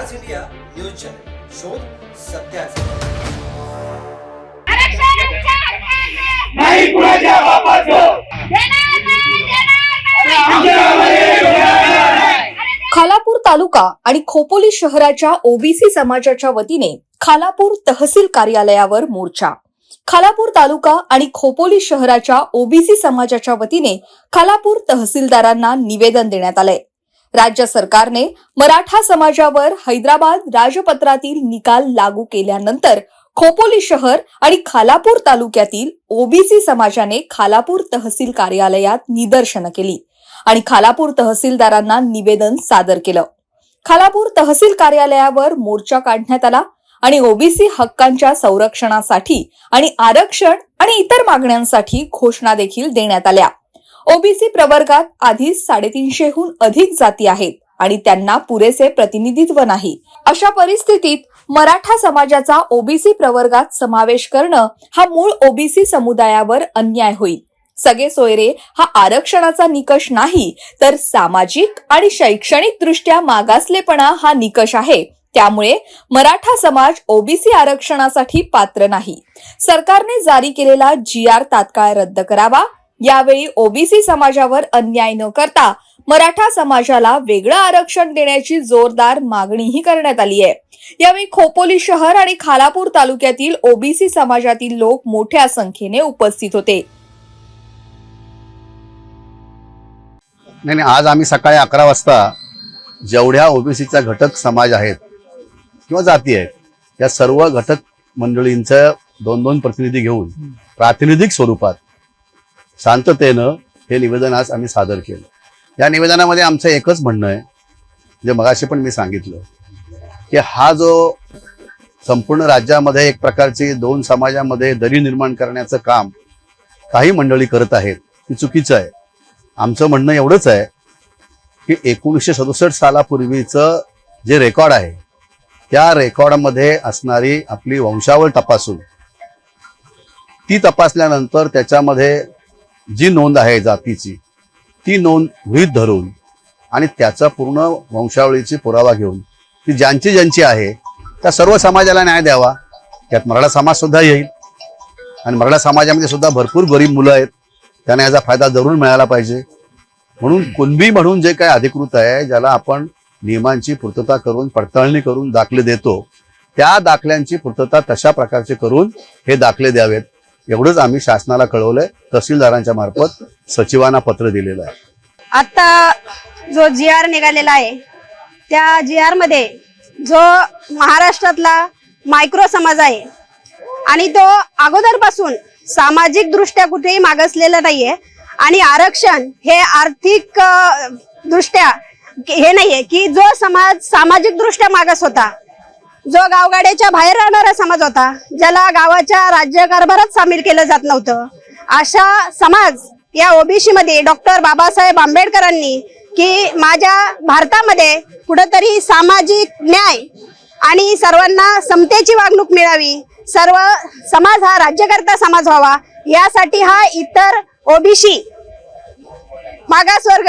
आवाज India news channel. शोध सत्याचा. नाही कुणाच्या बापाचं? खालापूर तालुका आणि खोपोली शहराच्या ओबीसी समाजाच्या वतीने खालापूर तहसील कार्यालयावर मोर्चा. खालापूर तालुका आणि खोपोली शहराच्या ओबीसी समाजाच्या वतीने खालापूर तहसीलदारांना निवेदन देण्यात आलंय. राज्य सरकारने मराठा समाजावर हैदराबाद राजपत्रातील निकाल लागू केल्यानंतर खोपोली शहर आणि खालापूर तालुक्यातील ओबीसी समाजाने खालापूर तहसील कार्यालयात निदर्शनं केली आणि खालापूर तहसीलदारांना निवेदन सादर केलं. खालापूर तहसील कार्यालयावर मोर्चा काढण्यात आला आणि ओबीसी हक्कांच्या संरक्षणासाठी आणि आरक्षण आणि इतर मागण्यांसाठी घोषणा देखील देण्यात आल्या. ओबीसी प्रवर्गात आधीच साडेतीनशेहून अधिक जाती आहेत आणि त्यांना पुरेसे प्रतिनिधित्व नाही. अशा परिस्थितीत मराठा समाजाचा ओबीसी प्रवर्गात समावेश करणं हा मूळ ओबीसी समुदायावर अन्याय होईल. सगळे सोयरे हा आरक्षणाचा निकष नाही तर सामाजिक आणि शैक्षणिक दृष्ट्या मागासलेपणा हा निकष आहे. त्यामुळे मराठा समाज ओबीसी आरक्षणासाठी पात्र नाही. सरकारने जारी केलेला जी आर तात्काळ रद्द करावा यावेळी ओबीसी समाजावर अन्याय न करता मराठा समाजाला वेगळं आरक्षण देण्याची जोरदार मागणीही करण्यात आली आहे. यावेळी खोपोली शहर आणि खालापूर तालुक्यातील ओबीसी समाजातील लोक मोठ्या संख्येने उपस्थित होते. नाही नाही आज आम्ही सकाळी अकरा वाजता जेवढ्या ओबीसीचा घटक समाज आहेत किंवा जाती आहेत या सर्व घटक मंडळींचं दोन दोन प्रतिनिधी घेऊन प्रातिनिधिक स्वरूपात शांततेनं हे निवेदन आज आम्ही सादर केलं. या निवेदनामध्ये आमचं एकच म्हणणं आहे जे मगाशी पण मी सांगितलं की हा जो संपूर्ण राज्यामध्ये एक प्रकारची दोन समाजामध्ये दरी निर्माण करण्याचं काम काही मंडळी करत आहेत ती चुकीचं आहे. आमचं म्हणणं एवढंच आहे की एकोणीसशे सदुसष्ट सालापूर्वीचं जे रेकॉर्ड आहे त्या रेकॉर्डमध्ये असणारी आपली वंशावळ तपासून ती तपासल्यानंतर त्याच्यामध्ये जी नोंद आहे जातीची ती नोंद गृहित धरून आणि त्याचा पूर्ण वंशावळीची पुरावा घेऊन ती ज्यांची ज्यांची आहे त्या सर्व समाजाला न्याय द्यावा. त्यात मराठा समाज सुद्धा येईल आणि मराठा समाजामध्ये सुद्धा भरपूर गरीब मुलं आहेत. त्यांना याचा फायदा जरूर मिळाला पाहिजे. म्हणून कुणबी म्हणून जे काही अधिकृत आहे ज्याला आपण नियमांची पूर्तता करून पडताळणी करून दाखले देतो त्या दाखल्यांची पूर्तता तशा प्रकारचे करून हे दाखले द्यावेत. एवढंच आम्ही शासनाला कळवलंय तहसीलदारांच्या मार्फत सचिवांना पत्र दिलेलं आहे. आता जो जी आर निघालेला आहे त्या जी आरमध्ये जो महाराष्ट्रातला मायक्रो समाज आहे आणि तो अगोदरपासून सामाजिक दृष्ट्या कुठेही मागासलेला नाहीये आणि आरक्षण हे आर्थिक दृष्ट्या हे नाहीये की जो समाज सामाजिक दृष्ट्या मागास होता जो गावगाड्याच्या बाहेर राहणारा समाज होता ज्याला गावाच्या राज्यकारभारात सामील केलं जात नव्हतं. अशा समाज या ओबीसी मध्ये डॉक्टर बाबासाहेब आंबेडकरांनी की माझ्या भारतामध्ये कुठंतरी सामाजिक न्याय आणि सर्वांना समतेची वागणूक मिळावी सर्व समाज हा राज्यकर्ता समाज व्हावा यासाठी हा इतर ओबीसी मागासवर्ग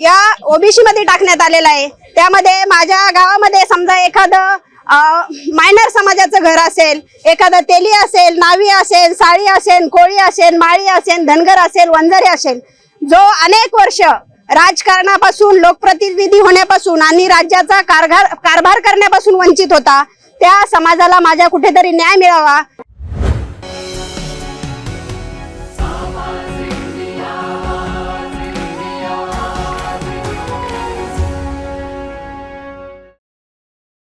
या ओबीसी मध्ये टाकण्यात आलेला आहे. त्यामध्ये माझ्या गावामध्ये समजा एखादं मायनर समाजाचं घर असेल एखादं तेली असेल नावी असेल साळी असेल कोळी असेल माळी असेल धनगर असेल वंजारी असेल जो अनेक वर्ष राजकारणापासून लोकप्रतिनिधी होण्यापासून आणि राज्याचा कारभार कारभार करण्यापासून वंचित होता त्या समाजाला माझ्या कुठेतरी न्याय मिळावा.